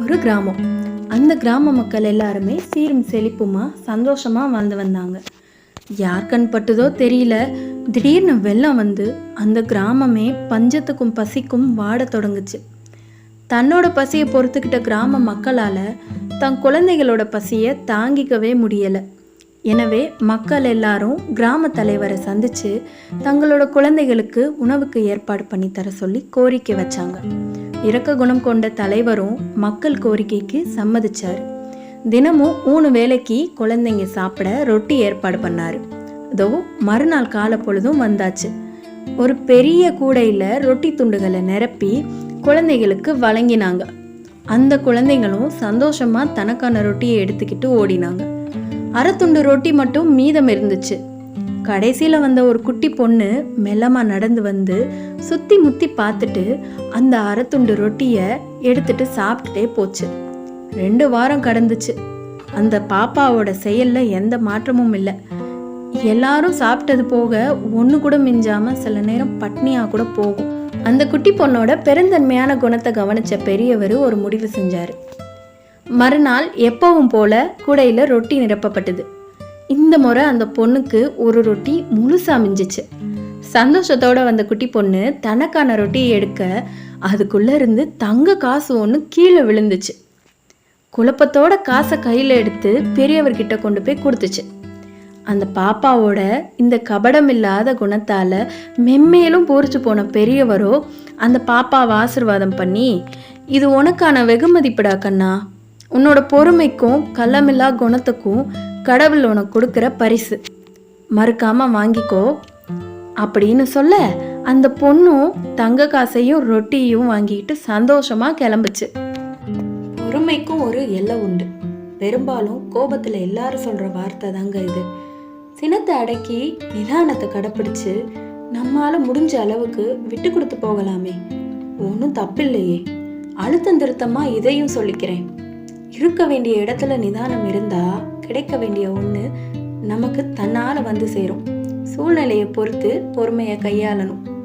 ஒரு கிராமம். அந்த கிராம மக்கள் எல்லாருமே சீரும் செழிப்புமா சந்தோஷமா வாழ்ந்து வந்தாங்க. யார் கண் பட்டுதோ தெரியல. திடீர்னு வெள்ளம் வந்து அந்த கிராமமே பஞ்சத்துக்கும் பசிக்கும் வாடத் தொடங்குச்சு. தன்னோட பசியை பொறுத்துக்கிட்ட கிராம மக்களால் தன் குழந்தைகளோட பசியை தாங்கிக்கவே முடியலை. எனவே மக்கள் எல்லாரும் கிராம தலைவரை சந்திச்சு தங்களோட குழந்தைகளுக்கு உணவுக்கு ஏற்பாடு பண்ணி தர சொல்லி கோரிக்கை வச்சாங்க. இரக்க குணம் கொண்ட தலைவரும் மக்கள் கோரிக்கைக்கு சம்மதிச்சார். தினமும் மூணு வேளைக்கு குழந்தைங்க சாப்பிட ரொட்டி ஏற்பாடு பண்ணார். அதோ மறுநாள் கால பொழுதும் வந்தாச்சு. ஒரு பெரிய கூடையில் ரொட்டி துண்டுகளை நிரப்பி குழந்தைகளுக்கு வழங்கினாங்க. அந்த குழந்தைங்களும் சந்தோஷமா தனக்கான ரொட்டியை எடுத்துக்கிட்டு ஓடினாங்க. அரை துண்டு ரொட்டி மட்டும் மீதம் இருந்துச்சு. கடைசியில் வந்த ஒரு குட்டி பொண்ணு மெல்லமாக நடந்து வந்து சுற்றி முத்தி பார்த்துட்டு அந்த அறத்துண்டு ரொட்டியை எடுத்துட்டு சாப்பிட்டுட்டே போச்சு. ரெண்டு வாரம் கடந்துச்சு. அந்த பாப்பாவோட செயலில் எந்த மாற்றமும் இல்லை. எல்லாரும் சாப்பிட்டது போக ஒன்று கூட மிஞ்சாமல் சில நேரம் பட்னியாக கூட போகும். அந்த குட்டி பொண்ணோட பெருந்தன்மையான குணத்தை கவனிச்ச பெரியவர் ஒரு முடிவு செஞ்சார். மறுநாள் எப்பவும் போல கூடையில் ரொட்டி நிரப்பப்பட்டது. இந்த முறை அந்த பொண்ணுக்கு ஒரு ரொட்டி முழுசா அமைஞ்சிச்சு சந்தோஷத்தோட வந்த குட்டி பொண்ணு தனக்கான ரொட்டியை எடுக்க அதுக்குள்ள இருந்து தங்க காசு ஒன்று கீழே விழுந்துச்சு. குழப்பத்தோட காசை கையில் எடுத்து பெரியவர்கிட்ட கொண்டு போய் கொடுத்துச்சு. அந்த பாப்பாவோட இந்த கபடம் இல்லாத குணத்தால மென்மேலும் பூரிச்சு போன பெரியவரோ அந்த பாப்பாவை ஆசிர்வாதம் பண்ணி இது உனக்கான வெகுமதிப்படா கண்ணா. உன்னோட பொறுமைக்கும் கள்ளமில்லா குணத்துக்கும் கடவுள் உனக்கு கொடுக்குற பரிசு. மறுக்காம வாங்கிக்கோ. அப்படின்னு சொல்ல அந்த பொண்ணும் தங்க காசையும் ரொட்டியும் வாங்கிட்டு சந்தோஷமா கிளம்புச்சு. பொறுமைக்கும் ஒரு எல்லை உண்டு. பெரும்பாலும் கோபத்துல எல்லாரும் சொல்ற வார்த்தை தாங்க இது. சினத்தை அடக்கி நிதானத்தை கடைப்பிடிச்சு நம்மால முடிஞ்ச அளவுக்கு விட்டு கொடுத்து போகலாமே. ஒன்றும் தப்பில்லையே. அழுத்தம் திருத்தமா இதையும் சொல்லிக்கிறேன். இருக்க வேண்டிய இடத்துல நிதானம் இருந்தா கிடைக்க வேண்டிய ஒன்று நமக்கு தன்னால வந்து சேரும். சூழ்நிலையை பொறுத்து பொறுமையை கையாளணும்.